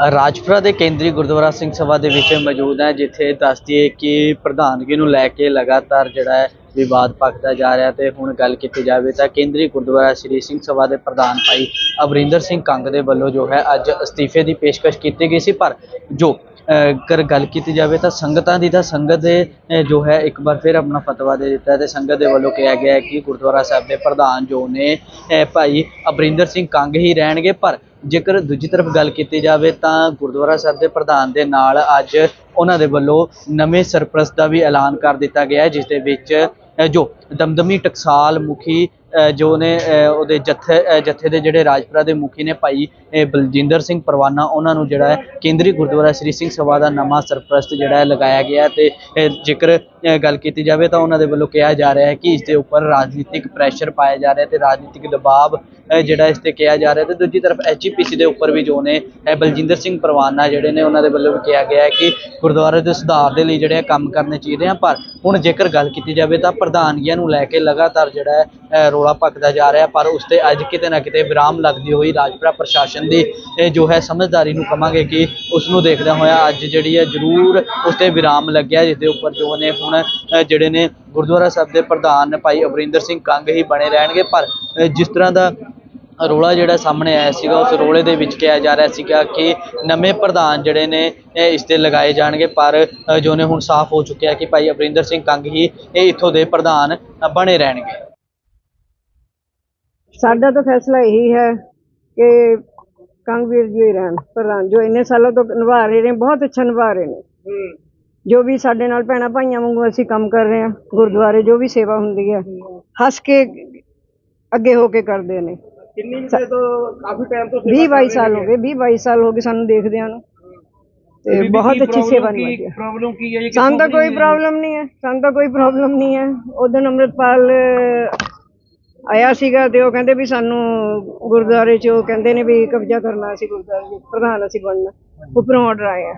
ਰਾਜਪੁਰਾ ਦੇ ਕੇਂਦਰੀ ਗੁਰਦੁਆਰਾ ਸਿੰਘ ਸਭਾ ਦੇ ਵਿੱਚ ਮੌਜੂਦ ਹੈ, ਜਿੱਥੇ ਦੱਸਦੀ ਹੈ ਕਿ ਪ੍ਰਧਾਨਗੀ ਨੂੰ ਲੈ ਕੇ ਲਗਾਤਾਰ ਜਿਹੜਾ ਹੈ ਵਿਵਾਦ ਭਖਦਾ ਜਾ ਰਿਹਾ ਤੇ ਹੁਣ ਗੱਲ ਕੀਤੀ ਜਾਵੇ ਤਾਂ ਕੇਂਦਰੀ ਗੁਰਦੁਆਰਾ ਸ੍ਰੀ ਸਿੰਘ ਸਭਾ ਦੇ ਪ੍ਰਧਾਨ ਭਾਈ ਅਮਰਿੰਦਰ ਸਿੰਘ ਕੰਗ ਦੇ ਵੱਲੋਂ ਜੋ ਹੈ ਅੱਜ ਅਸਤੀਫੇ ਦੀ ਪੇਸ਼ਕਸ਼ ਕੀਤੀ ਗਈ ਸੀ, ਪਰ ਜੋ ਕਰ ਗੱਲ ਕੀਤੀ ਜਾਵੇ ਤਾਂ ਸੰਗਤਾਂ ਦੀ ਤਾਂ ਸੰਗਤ ਦੇ ਜੋ ਹੈ, ਇੱਕ ਵਾਰ ਫਿਰ ਆਪਣਾ ਫਤਵਾ ਦੇ ਦਿੱਤਾ ਹੈ ਤੇ ਸੰਗਤ ਦੇ ਵੱਲੋਂ ਕਿਹਾ ਗਿਆ ਹੈ ਕਿ ਗੁਰਦੁਆਰਾ ਸਾਹਿਬ ਦੇ ਪ੍ਰਧਾਨ ਜੋ ਨੇ ਭਾਈ ਅਮਰਿੰਦਰ ਸਿੰਘ ਕੰਗ ਹੀ ਰਹਿਣਗੇ। ਪਰ ਜੇਕਰ ਦੂਜੀ ਤਰਫ ਗੱਲ ਕੀਤੀ ਜਾਵੇ ਤਾਂ ਗੁਰਦੁਆਰਾ ਸਾਹਿਬ ਦੇ ਪ੍ਰਧਾਨ ਦੇ ਨਾਲ ਅੱਜ ਉਹਨਾਂ ਦੇ ਵੱਲੋਂ ਨਵੇਂ ਸਰਪ੍ਰਸਤ ਦਾ ਵੀ ਐਲਾਨ ਕਰ ਦਿੱਤਾ ਗਿਆ ਹੈ, ਜਿਸ ਦੇ ਵਿੱਚ ਜੋ ਦਮਦਮੀ ਟਕਸਾਲ ਮੁਖੀ ਜੋ ਨੇ ਉਹਦੇ ਜਥੇ ਅ, ਜਥੇ ਦੇ ਜਿਹੜੇ ਰਾਜਪੁਰਾ ਦੇ ਮੁਖੀ ਨੇ ਭਾਈ ਬਲਜਿੰਦਰ ਸਿੰਘ ਪਰਵਾਨਾ ਉਹਨਾਂ ਨੂੰ ਜਿਹੜਾ ਹੈ ਕੇਂਦਰੀ ਗੁਰਦੁਆਰਾ ਸ੍ਰੀ ਸਿੰਘ ਸਭਾ ਦਾ ਨਵਾਂ ਸਰਪ੍ਰਸਤ ਜਿਹੜਾ ਹੈ ਲਗਾਇਆ ਗਿਆ ਹੈ ਤੇ ਜੇਕਰ ਗੱਲ ਕੀਤੀ ਜਾਵੇ ਤਾਂ ਉਹਨਾਂ ਦੇ ਵੱਲੋਂ ਕਿਹਾ ਜਾ ਰਿਹਾ ਹੈ ਕਿ ਇਸ ਦੇ ਉੱਪਰ ਰਾਜਨੀਤਿਕ ਪ੍ਰੈਸ਼ਰ ਪਾਇਆ ਜਾ ਰਿਹਾ ਹੈ ਤੇ ਰਾਜਨੀਤਿਕ ਦਬਾਅ ਜਿਹੜਾ ਇਸ ਤੇ ਕਿਹਾ ਜਾ ਰਿਹਾ ਤੇ ਦੂਜੀ ਤਰਫ ਐਚਪੀਸੀ ਦੇ ਉੱਪਰ ਵੀ ਜੋ ਨੇ ਬਲਜਿੰਦਰ ਸਿੰਘ ਪਰਵਾਨਾ ਜਿਹੜੇ ਨੇ ਉਹਨਾਂ ਦੇ ਵੱਲੋਂ ਵੀ ਕਿਹਾ ਗਿਆ ਹੈ ਕਿ ਗੁਰਦੁਆਰੇ ਦੇ ਸੁਧਾਰ ਦੇ ਲਈ ਜਿਹੜੇ ਆ ਕੰਮ ਕਰਨੇ ਚਾਹੀਦੇ ਆ ਪਰ ਹੁਣ ਜੇਕਰ ਗੱਲ ਕੀਤੀ ਜਾਵੇ ਤਾਂ ਪ੍ਰਧਾਨਗੀਆਂ ਨੂੰ ਲੈ ਕੇ ਲਗਾਤਾਰ ਜਿਹੜਾ ਹੈ ਅ, ਰੌਲਾ ਭਖਦਾ ਜਾ ਰਿਹਾ ਪਰ ਉਸ ਤੇ ਅੱਜ ਕਿਤੇ ਨਾ ਕਿਤੇ ਵਿਰਾਮ ਲੱਗਦੀ ਹੋਈ ਰਾਜਪੁਰਾ ਪ੍ਰਸ਼ਾਸਨ ਦੀ ਜੋ ਹੈ ਸਮਝਦਾਰੀ ਨੂੰ ਕਵਾਂਗੇ ਕਿ ਉਸ ਨੂੰ ਦੇਖਦਿਆਂ ਹੋਇਆ ਅੱਜ ਜਿਹੜੀ ਹੈ ਜ਼ਰੂਰ ਉਸ ਤੇ ਵਿਰਾਮ ਲੱਗਿਆ ਜਿਸ ਦੇ ਉੱਪਰ ਜੋ ਨੇ ਹੁਣ ਜਿਹੜੇ ਨੇ ਗੁਰਦੁਆਰਾ ਸਾਹਿਬ ਦੇ ਪ੍ਰਧਾਨ ਭਾਈ ਅਮਰਿੰਦਰ ਸਿੰਘ ਕੰਗ ਹੀ ਬਣੇ ਰਹਿਣਗੇ। ਪਰ ਜਿਸ ਤਰ੍ਹਾਂ ਦਾ ਰੋਲਾ ਜਿਹੜਾ ਸਾਹਮਣੇ ਆਇਆ ਸੀਗਾ ਉਸ ਰੋਲੇ ਦੇ ਵਿੱਚ ਕਿਹਾ ਜਾ ਰਿਹਾ ਸੀਗਾ ਕਿ ਨਵੇਂ ਪ੍ਰਧਾਨ ਜਿਹੜੇ ਨੇ ਇਸ ਤੇ ਲਗਾਏ ਜਾਣਗੇ। ਪਰ ਜੋ ਨੇ ਹੁਣ ਸਾਫ਼ ਹੋ ਚੁੱਕਿਆ ਕਿ ਭਾਈ ਅਮਰਿੰਦਰ ਸਿੰਘ ਕੰਗ ਹੀ ਇਹ ਇੱਥੋਂ ਦੇ ਪ੍ਰਧਾਨ ਬਣੇ ਰਹਿਣਗੇ। ਸਾਡਾ ਤਾਂ ਫੈਸਲਾ ਇਹੀ ਹੈ ਕਿ ਕੰਗਵੀਰ ਜੀ ਰਹਿਣ। ਪ੍ਰਧਾਨ ਜੋ ਇੰਨੇ ਸਾਲਾਂ ਤੋਂ ਨਿਭਾ ਰਹੇ ਨੇ ਬਹੁਤ ਅੱਛਾ ਨਿਭਾ ਰਹੇ ਨੇ। ਜੋ ਵੀ ਸਾਡੇ ਨਾਲ ਭੈਣਾਂ ਭਾਈਆਂ ਵਾਂਗੂ ਅਸੀਂ ਕੰਮ ਕਰ ਰਹੇ ਹਾਂ ਗੁਰਦੁਆਰੇ ਜੋ ਵੀ ਸੇਵਾ ਹੁੰਦੀ ਹੈ ਹੱਸ ਕੇ ਅੱਗੇ ਹੋ ਕੇ ਕਰਦੇ ਨੇ। ਕਿੰਨੀ ਦੇ ਤੋਂ ਕਾਫੀ ਟਾਈਮ ਤੋਂ 20 22 ਸਾਲ ਹੋ ਗਏ 20 22 ਸਾਲ ਹੋ ਗਏ ਸਾਨੂੰ ਦੇਖਦਿਆਂ ਨੂੰ। ਤੇ ਬਹੁਤ ਅੱਛੀ ਸੇਵਾ ਨਿਭਾਈ ਹੈ ਪ੍ਰੋਬਲਮ ਕੀ ਹੈ ਸਾਨੂੰ ਤਾਂ ਕੋਈ ਪ੍ਰੋਬਲਮ ਨਹੀਂ ਹੈ ਸਾਨੂੰ ਤਾਂ ਕੋਈ ਪ੍ਰੋਬਲਮ ਨਹੀਂ ਹੈ। ਉਦੋਂ ਅੰਮ੍ਰਿਤਪਾਲ ਆਇਆ ਸੀਗਾ ਤੇ ਉਹ ਕਹਿੰਦੇ ਵੀ ਸਾਨੂੰ ਗੁਰਦੁਆਰੇ 'ਚ ਉਹ ਕਹਿੰਦੇ ਨੇ ਵੀ ਕਬਜ਼ਾ ਕਰਨਾ ਸੀ ਗੁਰਦੁਆਰੇ 'ਚ ਪ੍ਰਧਾਨ ਅਸੀਂ ਬਣਨਾ ਉੱਪਰੋਂ ਆਰਡਰ ਆਇਆ।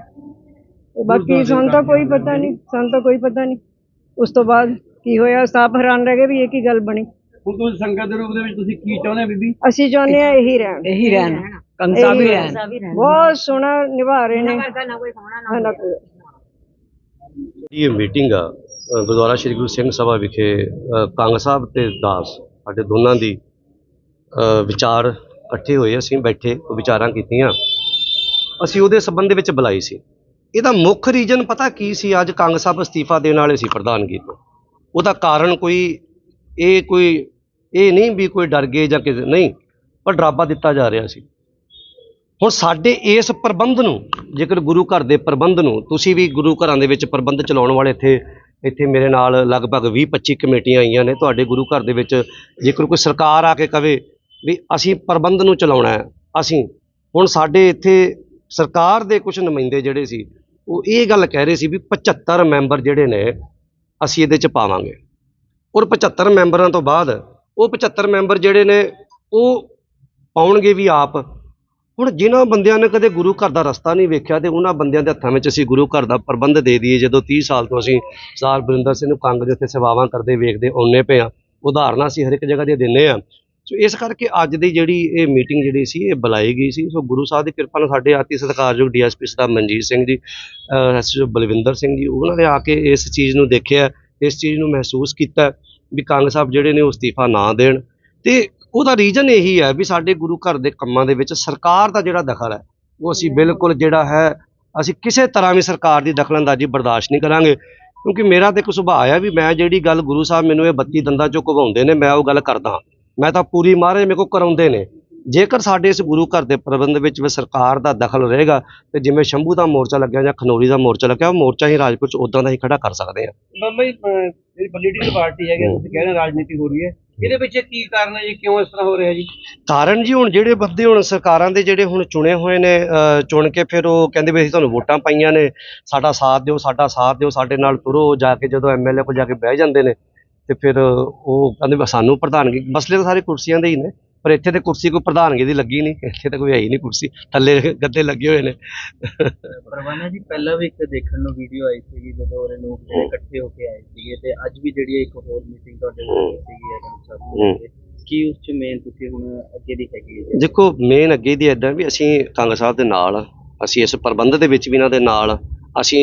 ਤੇ ਬਾਕੀ ਸਾਨੂੰ ਤਾਂ ਕੋਈ ਪਤਾ ਨਹੀਂ ਸਾਨੂੰ ਤਾਂ ਕੋਈ ਪਤਾ ਨਹੀਂ। ਉਸ ਤੋਂ ਬਾਅਦ ਕੀ ਹੋਇਆ ਸਤਾਪ ਹੈਰਾਨ ਰਹਿ ਗਏ ਵੀ ਇਹ ਕੀ ਗੱਲ ਬਣੀ। ਹੁਣ ਤੁਸੀਂ ਸੰਗਤ ਦੇ ਰੂਪ ਦੇ ਵਿੱਚ ਤੁਸੀਂ ਕੀ ਚਾਹੁੰਦੇ ਹੋ ਬੀਬੀ? ਅਸੀਂ ਚਾਹੁੰਦੇ ਆ ਇਹੀ ਰਹਿਣ। ਇਹੀ ਰਹਿਣ। ਕੰਸਾ ਵੀ ਰਹਿਣ। ਬਹੁਤ ਸੋਹਣਾ ਨਿਭਾ ਰਹੇ ਨੇ। ਨਾ ਕੋਈ ਇਹ ਮੀਟਿੰਗ ਆ ਗੁਰਦੁਆਰਾ ਸ੍ਰੀ ਗੁਰੂ ਸਿੰਘ ਸਭਾ ਵਿਖੇ ਕੰਗ ਸਾਹਿਬ ਤੇ ਦਾਸ ਸਾਡੇ ਦੋਨਾਂ ਦੀ ਵਿਚਾਰ ਇਕੱਠੇ ਹੋਏ ਅਸੀਂ ਬੈਠੇ ਉਹ ਵਿਚਾਰਾਂ ਕੀਤੀਆਂ। ਅਸੀਂ ਉਹਦੇ ਸੰਬੰਧ ਦੇ ਵਿੱਚ ਬੁਲਾਈ ਸੀ। ਇਹਦਾ ਮੁੱਖ ਰੀਜਨ ਪਤਾ ਕੀ ਸੀ? ਅੱਜ ਕੰਗ ਸਾਹਿਬ ਅਸਤੀਫਾ ਦੇਣ ਵਾਲੇ ਸੀ ਪ੍ਰਧਾਨਗੀ ਤੋਂ ਉਹਦਾ ਕਾਰਨ ਕੋਈ ਇਹ ਕੋਈ, ਇਹ ਨਹੀਂ ਵੀ ਕੋਈ ਡਰ ਗਏ ਜਾਂ ਕਿਸੇ, ਨਹੀਂ, ਪਰ ਡਰਾਬਾ ਦਿੱਤਾ ਜਾ ਰਿਹਾ ਸੀ। ਹੁਣ ਸਾਡੇ ਇਸ ਪ੍ਰਬੰਧ ਨੂੰ, ਜੇਕਰ ਗੁਰੂ ਘਰ ਦੇ ਪ੍ਰਬੰਧ ਨੂੰ, ਤੁਸੀਂ ਵੀ ਗੁਰੂ ਘਰਾਂ ਦੇ ਵਿੱਚ ਪ੍ਰਬੰਧ ਚਲਾਉਣ ਵਾਲੇ ਇੱਥੇ ਇੱਥੇ ਮੇਰੇ ਨਾਲ ਲਗਭਗ 20 25 ਕਮੇਟੀਆਂ ਆਈਆਂ ਨੇ, ਤੁਹਾਡੇ ਗੁਰੂ ਘਰ ਦੇ ਵਿੱਚ, ਜੇਕਰ ਕੋਈ ਸਰਕਾਰ ਆ ਕੇ ਕਵੇ ਵੀ ਅਸੀਂ ਪ੍ਰਬੰਧ ਨੂੰ ਚਲਾਉਣਾ ਹੈ, ਅਸੀਂ, ਹੁਣ ਸਾਡੇ ਇੱਥੇ ਸਰਕਾਰ ਦੇ ਕੁਝ ਨੁਮਾਇੰਦੇ ਜਿਹੜੇ ਸੀ ਉਹ ਇਹ ਗੱਲ ਕਹਿ ਰਹੇ ਸੀ ਵੀ 75 ਮੈਂਬਰ ਜਿਹੜੇ ਨੇ, ਅਸੀਂ ਇਹਦੇ ਚ ਪਾਵਾਂਗੇ। ਔਰ 75 ਮੈਂਬਰਾਂ ਤੋਂ ਬਾਅਦ ਉਹ 75 ਮੈਂਬਰ ਜਿਹੜੇ ਨੇ, ਉਹ ਪਾਉਣਗੇ ਵੀ ਆਪ। ਹੁਣ ਜਿਨ੍ਹਾਂ ਬੰਦਿਆਂ ਨੇ ਕਦੇ ਗੁਰੂ ਘਰ ਦਾ ਰਸਤਾ ਨਹੀਂ ਵੇਖਿਆ ਤੇ ਉਹਨਾਂ ਬੰਦਿਆਂ ਦੇ ਹੱਥਾਂ ਵਿੱਚ ਅਸੀਂ ਗੁਰੂ ਘਰ ਦਾ ਪ੍ਰਬੰਧ ਦੇ ਦਈਏ। ਜਦੋਂ 30 ਸਾਲ ਤੋਂ ਅਸੀਂ ਸਰਦਾਰ ਬਰਿੰਦਰ ਸਿੰਘ ਨੂੰ ਕੰਗ ਦੇ ਉੱਤੇ ਸੇਵਾਵਾਂ ਕਰਦੇ ਵੇਖਦੇ ਆਉਂਦੇ ਪਏ ਆ ਉਦਾਹਰਨਾਂ ਅਸੀਂ ਹਰ ਇੱਕ ਜਗ੍ਹਾ ਦੀਆਂ ਦਿੰਨੇ ਆ ਸੋ ਇਸ ਕਰਕੇ ਅੱਜ ਦੀ ਜਿਹੜੀ ਇਹ ਮੀਟਿੰਗ ਜਿਹੜੀ ਸੀ ਇਹ ਬੁਲਾਈ ਗਈ ਸੀ। ਸੋ ਗੁਰੂ ਸਾਹਿਬ ਦੀ ਕਿਰਪਾ ਨਾਲ ਸਾਡੇ ਆਤੀ ਸਤਿਕਾਰਯੋਗ ਡੀਐਸਪੀ ਸਰਦਾਰ ਮਨਜੀਤ ਸਿੰਘ ਜੀ ਐਸਐਸਓ ਬਲਵਿੰਦਰ ਸਿੰਘ ਜੀ ਉਹਨਾਂ ਨੇ ਆ ਕੇ ਇਸ ਚੀਜ਼ ਨੂੰ ਦੇਖਿਆ ਇਸ ਚੀਜ਼ ਨੂੰ ਮਹਿਸੂਸ ਕੀਤਾ ਵੀ ਕੰਗ ਸਾਹਿਬ ਜਿਹੜੇ ਨੇ ਉਹ ਅਸਤੀਫਾ ਨਾ ਦੇਣ। ਤੇ ਉਹਦਾ ਰੀਜ਼ਨ ਇਹੀ ਹੈ ਵੀ ਸਾਡੇ ਗੁਰੂ ਘਰ ਦੇ ਕੰਮਾਂ ਦੇ ਵਿੱਚ ਸਰਕਾਰ ਦਾ ਜਿਹੜਾ ਦਖਲ ਹੈ ਉਹ ਅਸੀਂ ਬਿਲਕੁਲ ਜਿਹੜਾ ਹੈ ਅਸੀਂ ਕਿਸੇ ਤਰ੍ਹਾਂ ਵੀ ਸਰਕਾਰ ਦੀ ਦਖਲਅੰਦਾਜ਼ੀ ਬਰਦਾਸ਼ਤ ਨਹੀਂ ਕਰਾਂਗੇ। ਕਿਉਂਕਿ ਮੇਰਾ ਤੇ ਇੱਕ ਸੁਭਾਅ ਹੈ ਵੀ ਮੈਂ ਜਿਹੜੀ ਗੱਲ ਗੁਰੂ ਸਾਹਿਬ ਮੈਨੂੰ ਇਹ 32 ਦੰਦਾਂ ਚੋਂ ਘਵਾਉਂਦੇ ਨੇ ਮੈਂ ਉਹ ਗੱਲ ਕਰਦਾ ਮੈਂ ਤਾਂ ਪੂਰੀ ਮਹਾਰਾਜ ਮੇਰੇ ਕੋਲ ਕਰਾਉਂਦੇ ਨੇ। ਜੇਕਰ ਸਾਡੇ ਇਸ ਗੁਰੂ ਘਰ ਦੇ ਪ੍ਰਬੰਧ ਵਿੱਚ ਵੀ ਸਰਕਾਰ ਦਾ ਦਖਲ ਰਹੇਗਾ ਤੇ ਜਿਵੇਂ ਸ਼ੰਭੂ ਦਾ ਮੋਰਚਾ ਲੱਗਿਆ ਜਾਂ ਖਨੌਰੀ ਦਾ ਮੋਰਚਾ ਲੱਗਿਆ ਉਹ ਮੋਰਚਾ ਹੀ ਰਾਜਪੁਰ ਚ ਉਦਾਂ ਦਾ ਹੀ ਖੜਾ ਕਰ ਸਕਦੇ ਆ। ਬਾਬਾ ਜੀ ਅਹ, ਜਿਹੜੀ ਪੋਲੀਟੀਕਲ ਪਾਰਟੀ ਹੈਗੀ ਤੁਸੀਂ ਕਹਿ ਰਹੇ ਰਾਜਨੀਤੀ ਹੋ ਰਹੀ ਹੈ। ਇਹਦੇ ਵਿੱਚ ਕੀ ਕਾਰਨ ਹੈ ਜੀ? ਕਿਉਂ ਇਸ ਤਰ੍ਹਾਂ ਹੋ ਰਿਹਾ ਜੀ? ਕਾਰਨ ਜੀ ਹੁਣ ਜਿਹੜੇ ਬੰਦੇ ਹੁਣ ਸਰਕਾਰਾਂ ਦੇ ਜਿਹੜੇ ਹੁਣ ਚੁਣੇ ਹੋਏ ਨੇ ਚੁਣ ਕੇ ਫਿਰ ਉਹ ਕਹਿੰਦੇ ਵੀ ਅਸੀਂ ਤੁਹਾਨੂੰ ਵੋਟਾਂ ਪਾਈਆਂ ਨੇ ਸਾਡਾ ਸਾਥ ਦਿਓ ਸਾਡਾ ਸਾਥ ਦਿਓ ਸਾਡੇ ਨਾਲ ਤੁਰੋ ਜਾ ਕੇ ਜਦੋਂ ਐਮਐਲਏ ਕੋਲ ਜਾ ਕੇ ਬਹਿ ਜਾਂਦੇ ਨੇ ਤੇ ਫਿਰ ਉਹ ਕਹਿੰਦੇ ਵੀ ਸਾਨੂੰ ਪ੍ਰਧਾਨਗੀ ਮਸਲੇ ਤਾਂ ਸਾਰੇ ਕੁਰਸੀਆਂ ਦੇ ਹੀ ਨੇ ਪਰ ਇੱਥੇ ਤੇ ਕੁਰਸੀ ਕੋਈ ਪ੍ਰਧਾਨਗੀ ਦੀ ਲੱਗੀ ਨਹੀਂ ਇੱਥੇ ਤਾਂ ਕੋਈ ਹੈ ਹੀ ਨਹੀਂ ਕੁਰਸੀ ਥੱਲੇ ਗੱਦੇ ਲੱਗੇ ਹੋਏ ਨੇ। ਪਰਵਾਨਾ ਜੀ ਪਹਿਲਾਂ ਵੀ ਇੱਕ ਦੇਖਣ ਨੂੰ ਵੀਡੀਓ ਆਈ ਸੀਗੀ ਜਦੋਂ ਉਹਨੇ ਲੋਕ ਜਿਹੜੇ ਇਕੱਠੇ ਹੋ ਕੇ ਆਏ ਸੀਗੇ ਤੇ ਅੱਜ ਵੀ ਜਿਹੜੀ ਇੱਕ ਹੋਰ ਮੀਟਿੰਗ ਤੁਹਾਡੇ ਨਾਲ ਸੀਗੀ ਅਗਮ ਸਾਹਿਬ ਦੀ ਕੀ ਉਸ ਚ ਮੇਨ ਤੁਸੀਂ ਹੁਣ ਅੱਗੇ ਦੀ ਹੈਗੀ ਹੈ? ਦੇਖੋ ਮੇਨ ਅੱਗੇ ਦੀ ਇਦਾਂ ਵੀ ਅਸੀਂ ਕੰਗ ਸਾਹਿਬ ਦੇ ਨਾਲ। ਅਸੀਂ ਇਸ ਪ੍ਰਬੰਧ ਦੇ ਵਿੱਚ ਵੀ ਇਹਨਾਂ ਦੇ ਨਾਲ ਅਸੀਂ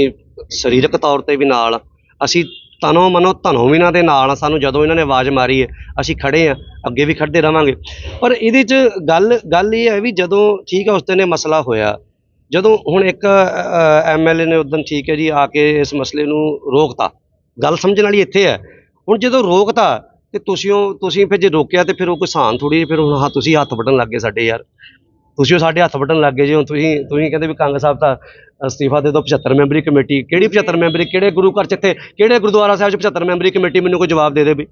ਸਰੀਰਕ ਤੌਰ ਤੇ ਵੀ ਨਾਲ ਅਸੀਂ ਤਨੋਂ ਮਨੋਂ ਧਨੋਂ ਵੀ ਇਹਨਾਂ ਦੇ ਨਾਲ ਆ, ਸਾਨੂੰ ਜਦੋਂ ਇਹਨਾਂ ਨੇ ਆਵਾਜ਼ ਮਾਰੀ ਹੈ, ਅਸੀਂ ਖੜੇ ਆ ਅੱਗੇ ਵੀ ਖੜਦੇ ਰਵਾਂਗੇ। ਪਰ ਇਹਦੇ 'ਚ ਗੱਲ ਗੱਲ ਇਹ ਹੈ ਵੀ ਜਦੋਂ ਠੀਕ ਹੈ, ਉਸ ਦਿਨ ਇਹ ਮਸਲਾ ਹੋਇਆ। ਜਦੋਂ ਹੁਣ ਇੱਕ ਐਮਐਲਏ ਨੇ ਉਦੋਂ ਠੀਕ ਹੈ ਜੀ, ਆ ਕੇ ਇਸ ਮਸਲੇ ਨੂੰ ਰੋਕਤਾ। ਗੱਲ ਸਮਝਣ ਵਾਲੀ ਇੱਥੇ ਹੈ। ਹੁਣ ਜਦੋਂ ਰੋਕਤਾ, ਤੇ ਤੁਸੀਂ ਉਹ, ਤੁਸੀਂ ਫਿਰ ਜੇ ਰੋਕਿਆ, ਤੇ ਫਿਰ ਉਹ ਕਿਸਾਨ ਸਾਨ ਥੋੜੀ ਫਿਰ ਹੁਣ ਹਾਂ, ਤੁਸੀਂ ਹੱਥ ਵੱਢਣ ਲੱਗ ਗਏ ਸਾਡੇ ਯਾਰ। ਤੁਸੀਂ ਉਹ ਸਾਡੇ ਹੱਥ ਵੱਢਣ ਲੱਗ ਗਏ ਜੇ, ਹੁਣ ਤੁਸੀਂ ਤੁਸੀਂ ਕਹਿੰਦੇ ਵੀ ਕੰਗ ਸਾਹਿਬ ਤਾਂ ਅਸਤੀਫਾ ਦੇ ਦਿਓ 75 ਮੈਂਬਰੀ ਕਮੇਟੀ। ਕਿਹੜੀ 75 ਮੈਂਬਰੀ ਕਿਹੜੇ ਗੁਰੂ ਘਰ ਚ ਇੱਥੇ ਕਿਹੜੇ ਗੁਰਦੁਆਰਾ ਸਾਹਿਬ ਚ 75 ਮੈਂਬਰੀ ਕਮੇਟੀ ਮੈਨੂੰ ਕੋਈ ਜਵਾਬ ਦੇ ਦੇ ਵੀ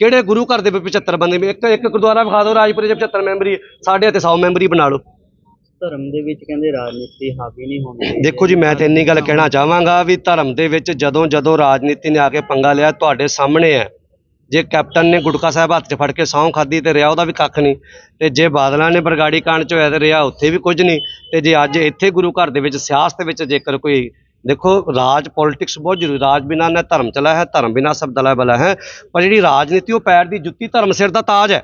ਕਿਹੜੇ ਗੁਰੂ ਘਰ ਦੇ ਵਿੱਚ 75 ਬੰਦੇ ਵੀ ਇੱਕ ਇੱਕ ਗੁਰਦੁਆਰਾ ਵਿਖਾ ਦਿਓ ਰਾਜਪੁਰੇ ਚ 75 ਮੈਂਬਰੀ ਸਾਡੇ ਇੱਥੇ 100 ਮੈਂਬਰੀ ਬਣਾ ਲਓ। ਧਰਮ ਦੇ ਵਿੱਚ ਕਹਿੰਦੇ ਰਾਜਨੀਤੀ ਹਾਵੀ ਨਹੀਂ ਹੋਣੀ ਦੇਖੋ ਜੀ ਮੈਂ ਤਾਂ ਇੰਨੀ ਗੱਲ ਕਹਿਣਾ ਚਾਹਾਂਗਾ ਵੀ ਧਰਮ ਦੇ ਵਿੱਚ ਜਦੋਂ ਜਦੋਂ ਰਾਜਨੀਤੀ ਨੇ ਆ ਕੇ ਪੰਗਾ ਲਿਆ ਤੁਹਾਡੇ ਸਾਹਮਣੇ ਹੈ। ਜੇ ਕੈਪਟਨ ਨੇ ਗੁਟਕਾ ਸਾਹਿਬ ਹੱਥ 'ਚ ਫੜ ਕੇ ਸਹੁੰ ਖਾਦੀ ਤੇ ਰਿਹਾ ਉਹਦਾ ਵੀ ਕੱਖ ਨਹੀਂ ਤੇ ਜੇ ਬਾਦਲਾਂ ਨੇ ਬਰਗਾੜੀ ਕਾਂਡ 'ਚ ਹੋਇਆ ਤੇ ਰਿਹਾ ਉੱਥੇ ਵੀ ਕੁਝ ਨਹੀਂ ਤੇ ਜੇ ਅੱਜ ਇੱਥੇ ਗੁਰੂ ਘਰ ਦੇ ਵਿੱਚ ਸਿਆਸਤ ਵਿੱਚ ਜੇਕਰ ਕੋਈ ਦੇਖੋ ਰਾਜ ਪੋਲਿਟਿਕਸ ਬਹੁਤ ਜ਼ਰੂਰੀ ਰਾਜ ਬਿਨਾਂ ਨਾ ਧਰਮ ਚਲਾ ਹੈ ਧਰਮ ਬਿਨਾਂ ਸਭ ਦਲਾ ਬਲਾ ਹੈ ਪਰ ਜਿਹੜੀ ਰਾਜਨੀਤੀ ਉਹ ਪੈਰ ਦੀ ਜੁੱਤੀ ਧਰਮ ਸਿਰ ਦਾ ਤਾਜ ਹੈ।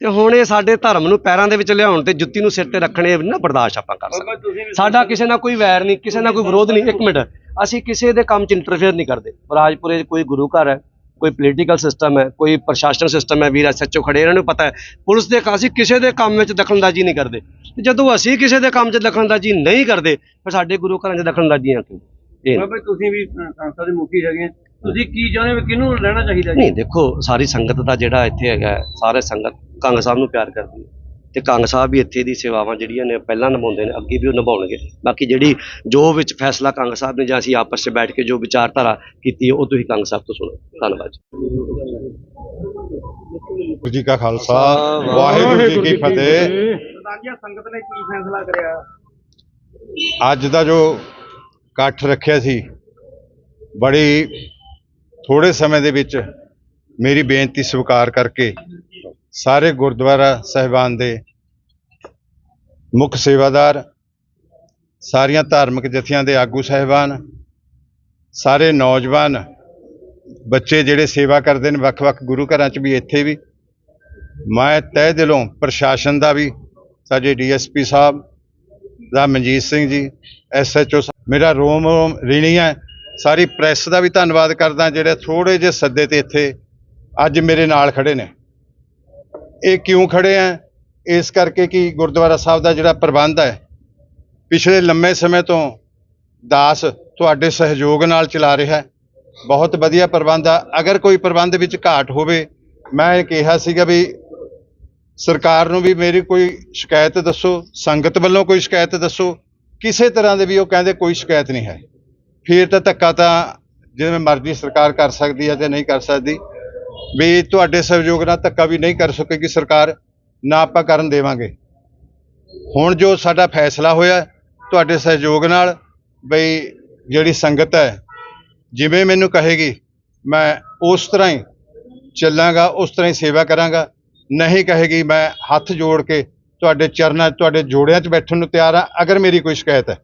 ਤੇ ਹੁਣ ਇਹ ਸਾਡੇ ਧਰਮ ਨੂੰ ਪੈਰਾਂ ਦੇ ਵਿੱਚ ਲਿਆਉਣ ਤੇ ਜੁੱਤੀ ਨੂੰ ਸਿਰ ਤੇ ਰੱਖਣੇ ਨਾ ਬਰਦਾਸ਼ਤ ਆਪਾਂ ਕਰ ਸਕਦੇ। ਸਾਡਾ ਕਿਸੇ ਨਾਲ ਕੋਈ ਵੈਰ ਨਹੀਂ ਕਿਸੇ ਨਾਲ ਕੋਈ ਵਿਰੋਧ ਨਹੀਂ ਇੱਕ ਮਿੰਟ। ਅਸੀਂ ਕਿਸੇ ਦੇ ਕੰਮ 'ਚ ਇੰਟਰਫੇਅਰ ਨਹੀਂ ਕਰਦੇ। ਰਾਜਪੁਰੇ 'ਚ ਕੋਈ ਗੁਰੂ ਘਰ ਹੈ ਕੋਈ ਪੋਲੀਟੀਕਲ ਸਿਸਟਮ ਹੈ ਕੋਈ ਪ੍ਰਸ਼ਾਸਨ ਸਿਸਟਮ ਹੈ ਵੀਰ ਐਸਐਚਓ ਖੜੇ ਇਹਨਾਂ ਨੂੰ ਪਤਾ ਹੈ ਪੁਲਿਸ ਦੇ ਅਸੀਂ ਕਿਸੇ ਦੇ ਕੰਮ ਵਿੱਚ ਦਖਲਅੰਦਾਜ਼ੀ ਨਹੀਂ ਕਰਦੇ ਜਦੋਂ ਅਸੀਂ ਕਿਸੇ ਦੇ ਕੰਮ 'ਚ ਦਖਲਅੰਦਾਜ਼ੀ ਨਹੀਂ ਕਰਦੇ ਫਿਰ ਸਾਡੇ ਗੁਰੂ ਘਰਾਂ 'ਚ ਦਖਲਅੰਦਾਜ਼ੀਆਂ ਕਿਉਂ ਇਹ। ਬਾਬਾ ਤੁਸੀਂ ਵੀ ਸੰਸਥਾ ਦੇ ਮੁਖੀ ਹੈਗੇ। ਤੁਸੀਂ ਕੀ ਚਾਹੁੰਦੇ ਹੋ ਕਿਹਨੂੰ ਲੈਣਾ ਚਾਹੀਦਾ ਜੀ ਨਹੀਂ ਦੇਖੋ ਸਾਰੀ ਸੰਗਤ ਦਾ ਜਿਹੜਾ ਇੱਥੇ ਹੈਗਾ ਸਾਰੇ ਸੰਗਤ ਕੰਗ ਸਾਹਿਬ ਨੂੰ ਪਿਆਰ ਕਰਦੀ ਹੈ ਤੇ ਕੰਗ ਸਾਹਿਬ ਵੀ ਇੱਥੇ ਦੀ ਸੇਵਾਵਾਂ ਜਿਹੜੀਆਂ ਨੇ ਪਹਿਲਾਂ ਨਿਭਾਉਂਦੇ ਨੇ ਅੱਗੇ ਵੀ ਉਹ ਨਿਭਾਉਣਗੇ। ਬਾਕੀ ਜਿਹੜੀ ਜੋ ਵਿੱਚ ਫੈਸਲਾ ਕੰਗ ਸਾਹਿਬ ਨੇ ਜਾਂ ਅਸੀਂ ਆਪਸ 'ਚ ਬੈਠ ਕੇ ਜੋ ਵਿਚਾਰਧਾਰਾ ਕੀਤੀ ਉਹ ਤੁਸੀਂ ਕੰਗ ਸਾਹਿਬ ਤੋਂ ਸੁਣੋ। ਧੰਨਵਾਦ ਜੀ। ਕਾ ਖਾਲਸਾ ਵਾਹਿਗੁਰੂ ਜੀ ਕੀ ਫਤਿਹ। ਪ੍ਰਧਾਨੀਆ ਸੰਗਤ ਨੇ ਕੀ ਫੈਸਲਾ ਕਰਿਆ? ਅੱਜ ਦਾ ਜੋ ਇਕੱਠ ਰੱਖਿਆ ਸੀ ਬੜੀ ਥੋੜੇ ਸਮੇਂ ਦੇ ਵਿੱਚ ਮੇਰੀ ਬੇਨਤੀ ਸਵੀਕਾਰ ਕਰਕੇ ਸਾਰੇ ਗੁਰਦੁਆਰਾ ਸਹਿਬਾਨ ਦੇ ਮੁੱਖ ਸੇਵਾਦਾਰ, ਸਾਰੀਆਂ ਧਾਰਮਿਕ ਜਥਿਆਂ ਦੇ ਆਗੂ ਸਹਿਬਾਨ, ਸਾਰੇ ਨੌਜਵਾਨ ਬੱਚੇ ਜਿਹੜੇ ਸੇਵਾ ਕਰਦੇ ਨੇ, ਵੱਖ-ਵੱਖ ਗੁਰੂ ਘਰਾਂ 'ਚ ਵੀ ਇੱਥੇ ਵੀ। ਮੈਂ ਤਹਿ ਦਿਲੋਂ ਪ੍ਰਸ਼ਾਸਨ ਦਾ ਵੀ, ਸਾਡੇ ਡੀਐਸਪੀ ਸਾਹਿਬ ਦਾ ਮਨਜੀਤ ਸਿੰਘ ਜੀ ਐਸਐਚਓ ਮੇਰਾ ਰੋਮ ਰੋਮ ਰੀਣੀ ਹੈ। ਸਾਰੀ ਪ੍ਰੈਸ ਦਾ ਵੀ ਧੰਨਵਾਦ ਕਰਦਾ, ਜਿਹੜੇ ਥੋੜੇ ਜਿਹੇ ਸੱਦੇ ਤੇ ਇੱਥੇ ਅੱਜ ਮੇਰੇ ਨਾਲ ਖੜੇ ਨੇ। ਇਹ ਕਿਉਂ ਖੜੇ ਆ? ਇਸ ਕਰਕੇ ਕਿ ਗੁਰਦੁਆਰਾ ਸਾਹਿਬ ਦਾ ਜਿਹੜਾ ਪ੍ਰਬੰਧ ਹੈ, ਪਿਛਲੇ ਲੰਮੇ ਸਮੇਂ ਤੋਂ ਦਾਸ ਤੁਹਾਡੇ ਸਹਿਯੋਗ ਨਾਲ ਚਲਾ ਰਿਹਾ ਹੈ। ਬਹੁਤ ਵਧੀਆ ਪ੍ਰਬੰਧ ਆ। ਅਗਰ ਕੋਈ ਪ੍ਰਬੰਧ ਵਿੱਚ ਘਾਟ ਹੋਵੇ, ਮੈਂ ਇਹ ਕਿਹਾ ਸੀਗਾ ਵੀ ਸਰਕਾਰ ਨੂੰ ਵੀ ਮੇਰੀ ਕੋਈ ਸ਼ਿਕਾਇਤ ਦੱਸੋ, ਸੰਗਤ ਵੱਲੋਂ ਕੋਈ ਸ਼ਿਕਾਇਤ ਦੱਸੋ, ਕਿਸੇ ਤਰ੍ਹਾਂ ਦੇ ਵੀ ਉਹ ਕਹਿੰਦੇ ਕੋਈ ਸ਼ਿਕਾਇਤ ਨਹੀਂ ਹੈ। ਫਿਰ ਤਾਂ ਧੱਕਾ ਤਾਂ ਜਿਵੇਂ ਮਰਜ਼ੀ ਸਰਕਾਰ ਕਰ ਸਕਦੀ ਹੈ ਤੇ ਨਹੀਂ ਕਰ ਸਕਦੀ। ਵੀ ਤੁਹਾਡੇ ਸਹਿਯੋਗ ਨਾਲ ਧੱਕਾ ਵੀ ਨਹੀਂ ਕਰ ਸਕੇਗੀ ਸਰਕਾਰ, ਨਾ ਆਪਾਂ ਕਰਨ ਦੇਵਾਂਗੇ। ਹੁਣ ਜੋ ਸਾਡਾ ਫੈਸਲਾ ਹੋਇਆ, ਤੁਹਾਡੇ ਸਹਿਯੋਗ ਨਾਲ ਬਈ ਜਿਹੜੀ ਸੰਗਤ ਹੈ, ਜਿਵੇਂ ਮੈਨੂੰ ਕਹੇਗੀ, ਮੈਂ ਉਸ ਤਰ੍ਹਾਂ ਹੀ ਚੱਲਾਂਗਾ, ਉਸ ਤਰ੍ਹਾਂ ਹੀ ਸੇਵਾ ਕਰਾਂਗਾ। ਨਹੀਂ ਕਹੇਗੀ ਮੈਂ ਹੱਥ ਜੋੜ ਕੇ ਤੁਹਾਡੇ ਚਰਨਾਂ 'ਚ ਤੁਹਾਡੇ ਜੋੜਿਆਂ 'ਚ ਬੈਠਣ ਨੂੰ ਤਿਆਰ ਹਾਂ, ਅਗਰ ਮੇਰੀ ਕੋਈ ਸ਼ਿਕਾਇਤ ਹੈ।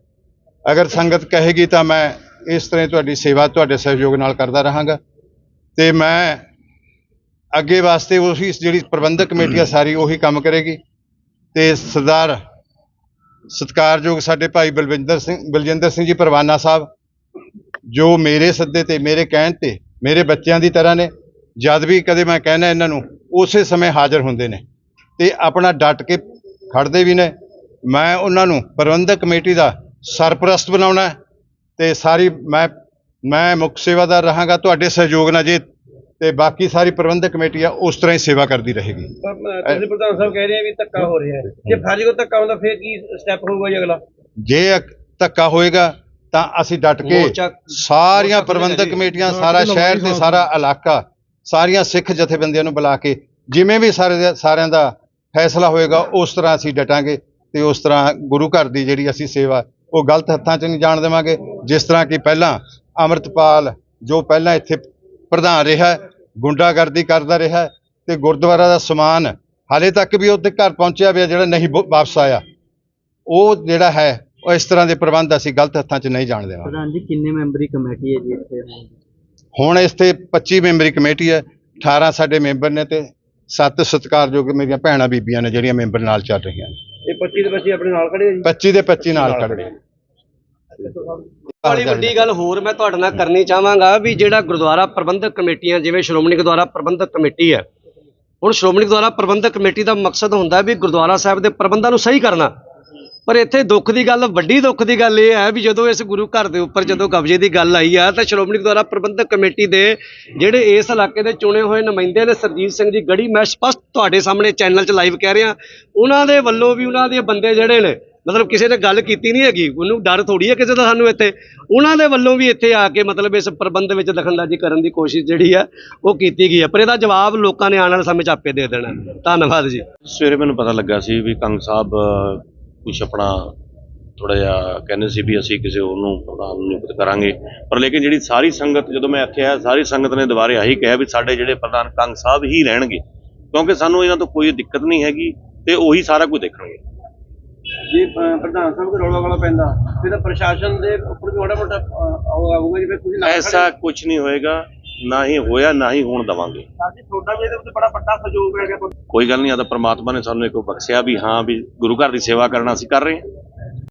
ਅਗਰ ਸੰਗਤ ਕਹੇਗੀ ਤਾਂ ਮੈਂ ਇਸ ਤਰ੍ਹਾਂ ਹੀ ਤੁਹਾਡੀ ਸੇਵਾ, ਤੁਹਾਡੇ ਸਹਿਯੋਗ ਨਾਲ ਕਰਦਾ ਰਹਾਂਗਾ। ਤੇ ਮੈਂ ਅੱਗੇ ਵਾਸਤੇ ਉਹੀ ਜਿਹੜੀ ਪ੍ਰਬੰਧਕ ਕਮੇਟੀ ਆ ਸਾਰੀ ਉਹੀ ਕੰਮ ਕਰੇਗੀ। ਤੇ ਸਰਦਾਰ ਸਤਿਕਾਰਯੋਗ ਸਾਡੇ ਭਾਈ ਬਲਵਿੰਦਰ ਸਿੰਘ ਬਲਜਿੰਦਰ ਸਿੰਘ ਜੀ ਪਰਵਾਨਾ ਸਾਹਿਬ ਜੋ ਮੇਰੇ ਸੱਦੇ ਤੇ ਮੇਰੇ ਕਹਿਣ ਤੇ ਮੇਰੇ ਬੱਚਿਆਂ ਦੀ ਤਰ੍ਹਾਂ ਨੇ ਜਦ ਵੀ ਕਦੇ ਮੈਂ ਕਹਿਣਾ ਇਹਨਾਂ ਨੂੰ ਉਸੇ ਸਮੇਂ ਹਾਜ਼ਰ ਹੁੰਦੇ ਨੇ। ਤੇ ਆਪਣਾ ਡਟ ਕੇ ਖੜਦੇ ਵੀ ਨੇ। ਮੈਂ ਉਹਨਾਂ ਨੂੰ ਪ੍ਰਬੰਧਕ ਕਮੇਟੀ ਦਾ ਸਰਪ੍ਰਸਤ ਬਣਾਉਣਾ ਤੇ ਸਾਰੀ ਮੈਂ ਮੈਂ ਮੁੱਖ ਸੇਵਾਦਾਰ ਰਹਾਂਗਾ। ਤੁਹਾਡੇ ਸਹਿਯੋਗ ਨਾਲ ਜੇ ਤੇ ਬਾਕੀ ਸਾਰੀ ਪ੍ਰਬੰਧਕ ਕਮੇਟੀ ਆ ਉਸ ਤਰ੍ਹਾਂ ਹੀ ਸੇਵਾ ਕਰਦੀ ਰਹੇਗੀ। ਤੁਸੀਂ ਪ੍ਰਧਾਨ ਸਾਹਿਬ ਕਹਿ ਰਹੇ ਆ ਵੀ ਧੱਕਾ ਹੋ ਰਿਹਾ ਹੈ। ਜੇ ਫਰਜ਼ ਕੋ ਧੱਕਾ ਹੁੰਦਾ ਫਿਰ ਕੀ ਸਟੈਪ ਹੋਊਗਾ ਜੀ ਅਗਲਾ? ਜੇ ਧੱਕਾ ਹੋਏਗਾ ਤਾਂ ਅਸੀਂ ਡਟ ਕੇ ਸਾਰੀਆਂ ਪ੍ਰਬੰਧਕ। ਕਮੇਟੀਆਂ ਸਾਰਾ ਸ਼ਹਿਰ ਤੇ ਸਾਰਾ ਇਲਾਕਾ ਸਾਰੀਆਂ ਸਿੱਖ ਜਥੇਬੰਦੀਆਂ ਨੂੰ ਬੁਲਾ ਕੇ ਜਿਵੇਂ ਵੀ ਸਾਰੇ ਸਾਰਿਆਂ ਦਾ ਫੈਸਲਾ ਹੋਏਗਾ ਉਸ ਤਰ੍ਹਾਂ ਅਸੀਂ ਡਟਾਂਗੇ ਤੇ ਉਸ ਤਰ੍ਹਾਂ ਗੁਰੂ ਘਰ ਦੀ ਜਿਹੜੀ ਅਸੀਂ ਸੇਵਾ ਉਹ ਗਲਤ ਹੱਥਾਂ 'ਚ ਨਹੀਂ ਜਾਣ ਦੇਵਾਂਗੇ। ਜਿਸ ਤਰ੍ਹਾਂ ਕਿ ਪਹਿਲਾਂ ਅਮਰਤਪਾਲ ਜੋ ਪਹਿਲਾਂ ਇੱਥੇ ਪ੍ਰਧਾਨ ਰਿਹਾ ਗੁੰਡਾਗਰਦੀ ਕਰਦਾ ਰਿਹਾ ਤੇ ਗੁਰਦੁਆਰਾ ਦਾ ਸਮਾਨ ਹਾਲੇ ਤੱਕ ਵੀ ਉਹਦੇ ਘਰ ਪਹੁੰਚਿਆ ਪਿਆ ਜਿਹੜਾ ਨਹੀਂ ਵਾਪਸ ਆਇਆ। ਉਹ ਜਿਹੜਾ ਹੈ ਉਹ ਇਸ ਤਰ੍ਹਾਂ ਦੇ ਪ੍ਰਬੰਧ ਅਸੀਂ ਗਲਤ ਹੱਥਾਂ 'ਚ ਨਹੀਂ ਜਾਣ ਦੇਵਾਂਗੇ ਪ੍ਰਧਾਨ ਜੀ ਕਿੰਨੇ ਮੈਂਬਰੀ ਕਮੇਟੀ ਹੈ ਜੀ ਇੱਥੇ? ਹੁਣ ਇਸ ਤੇ 25 ਮੈਂਬਰੀ ਕਮੇਟੀ ਹੈ 18 ਸਾਡੇ ਮੈਂਬਰ ਨੇ ਤੇ 7 ਸਤਿਕਾਰਯੋਗ ਮੇਰੀਆਂ ਭੈਣਾਂ ਬੀਬੀਆਂ ਨੇ ਜਿਹੜੀਆਂ ਮੈਂਬਰ ਨਾਲ ਚੱਲ ਰਹੀਆਂ ਨੇ। ਇਹ 25 ਦੇ ਬੱਚੇ ਆਪਣੇ ਨਾਲ ਖੜੇ ਆ ਜੀ? 25 ਦੇ 25 ਨਾਲ ਖੜੇ ਬੜੀ ਵੱਡੀ ਗੱਲ ਹੋਰ ਮੈਂ ਤੁਹਾਡੇ ਨਾਲ ਕਰਨੀ ਚਾਹਾਂਗਾ ਵੀ ਜਿਹੜਾ ਗੁਰਦੁਆਰਾ ਪ੍ਰਬੰਧਕ ਕਮੇਟੀਆਂ, ਜਿਵੇਂ ਸ਼੍ਰੋਮਣੀ ਗੁਰਦੁਆਰਾ ਪ੍ਰਬੰਧਕ ਕਮੇਟੀ ਹੈ। ਹੁਣ ਸ਼੍ਰੋਮਣੀ ਗੁਰਦੁਆਰਾ ਪ੍ਰਬੰਧਕ ਕਮੇਟੀ ਦਾ ਮਕਸਦ ਹੁੰਦਾ ਵੀ ਗੁਰਦੁਆਰਾ ਸਾਹਿਬ ਦੇ ਪ੍ਰਬੰਧਾਂ ਨੂੰ ਸਹੀ ਕਰਨਾ। ਪਰ ਇੱਥੇ ਦੁੱਖ ਦੀ ਗੱਲ, ਵੱਡੀ ਦੁੱਖ ਦੀ ਗੱਲ ਇਹ ਹੈ ਵੀ ਜਦੋਂ ਇਸ ਗੁਰੂ ਘਰ ਦੇ ਉੱਪਰ ਜਦੋਂ ਕਬਜ਼ੇ ਦੀ ਗੱਲ ਆਈ ਆ, ਤਾਂ ਸ਼੍ਰੋਮਣੀ ਗੁਰਦੁਆਰਾ ਪ੍ਰਬੰਧਕ ਕਮੇਟੀ ਦੇ ਜਿਹੜੇ ਇਸ ਇਲਾਕੇ ਦੇ ਚੁਣੇ ਹੋਏ ਨੁਮਾਇੰਦੇ ਨੇ ਸਰਜੀਤ ਸਿੰਘ ਜੀ, ਗੜੀ ਮੈਂ ਸਪਸ਼ਟ ਤੁਹਾਡੇ ਸਾਹਮਣੇ ਚੈਨਲ 'ਚ ਲਾਈਵ ਕਹਿ ਰਿਹਾ। ਉਹਨਾਂ ਦੇ ਵੱਲੋਂ ਵੀ ਉਹਨਾਂ ਦੇ ਬੰਦੇ ਜਿਹੜੇ ਨੇ ਮਤਲਬ ਕਿਸੇ ਨੇ ਗੱਲ ਕੀਤੀ ਨਹੀਂ ਹੈਗੀ, ਉਹਨੂੰ ਡਰ ਥੋੜੀ ਹੈ ਕਿਸੇ ਦਾ ਸਾਨੂੰ ਇੱਥੇ। ਉਹਨਾਂ ਦੇ ਵੱਲੋਂ ਵੀ ਇੱਥੇ ਆ ਕੇ ਮਤਲਬ ਇਸ ਪ੍ਰਬੰਧ ਵਿੱਚ ਦਖਲਅੰਦਾਜ਼ੀ ਕਰਨ ਦੀ ਕੋਸ਼ਿਸ਼ ਜਿਹੜੀ ਆ ਉਹ ਕੀਤੀ ਗਈ ਹੈ। ਪਰ ਇਹਦਾ ਜਵਾਬ ਲੋਕਾਂ ਨੇ ਆਉਣ ਵਾਲੇ ਸਮੇਂ 'ਚ ਆਪੇ ਦੇ ਦੇਣਾ। ਧੰਨਵਾਦ ਜੀ। ਸਵੇਰੇ ਮੈਨੂੰ ਪਤਾ ਲੱਗਾ ਸੀ ਵੀ ਕੰਗ ਸਾਹਿਬ ਕੁਝ ਆਪਣਾ ਥੋੜਾ ਜਿਹਾ ਕਹਿੰਦੇ ਸੀ ਵੀ ਅਸੀਂ ਕਿਸੇ ਉਹਨੂੰ ਪ੍ਰਧਾਨ ਨਿਯੁਕਤ ਕਰਾਂਗੇ। ਪਰ ਲੇਕਿਨ ਜਿਹੜੀ ਸਾਰੀ ਸੰਗਤ, ਜਦੋਂ ਮੈਂ ਇੱਥੇ ਆਇਆ, ਸਾਰੀ ਸੰਗਤ ਨੇ ਦੁਬਾਰੇ ਆਹੀ ਕਿਹਾ ਵੀ ਸਾਡੇ ਜਿਹੜੇ ਪ੍ਰਧਾਨ ਕੰਗ ਸਾਹਿਬ ਹੀ ਰਹਿਣਗੇ। ਕਿਉਂਕਿ ਸਾਨੂੰ ਇਹਨਾਂ ਤੋਂ ਕੋਈ ਦਿੱਕਤ ਨਹੀਂ ਹੈਗੀ ਤੇ ਉਹੀ ਸਾਰਾ ਕੁਝ ਦੇਖਣਗੇ। ਜੇ ਪ੍ਰਧਾਨ ਸਾਹਿਬ ਦਾ ਰੌਲਾ ਵਾਲਾ ਪੈਂਦਾ ਫਿਰ ਤਾਂ ਪ੍ਰਸ਼ਾਸਨ ਦੇ ਉੱਪਰ ਵੀ ਮਾੜਾ ਮੋਟਾ ਆਊਗਾ ਜੀ ਫਿਰ ਤੁਸੀਂ ਨਾਲ ਐਸਾ ਕੁਝ ਨਹੀਂ ਹੋਏਗਾ ਨਾ ਹੀ ਹੋਇਆ ਨਾ ਹੀ ਹੋਣ ਦਵਾਂਗੇ। ਤੁਹਾਡਾ ਵੀ ਇਹਦੇ ਉੱਤੇ ਬੜਾ ਵੱਡਾ ਸਹਿਯੋਗ ਹੈਗਾ ਕੋਈ ਗੱਲ ਨਹੀਂ ਆਦਾ ਪ੍ਰਮਾਤਮਾ ਨੇ ਸਾਨੂੰ ਇੱਕ ਬਖਸ਼ਿਆ ਵੀ ਹਾਂ ਵੀ ਗੁਰੂ ਘਰ ਦੀ ਸੇਵਾ ਕਰਨਾ ਅਸੀਂ ਕਰ ਰਹੇ ਹਾਂ।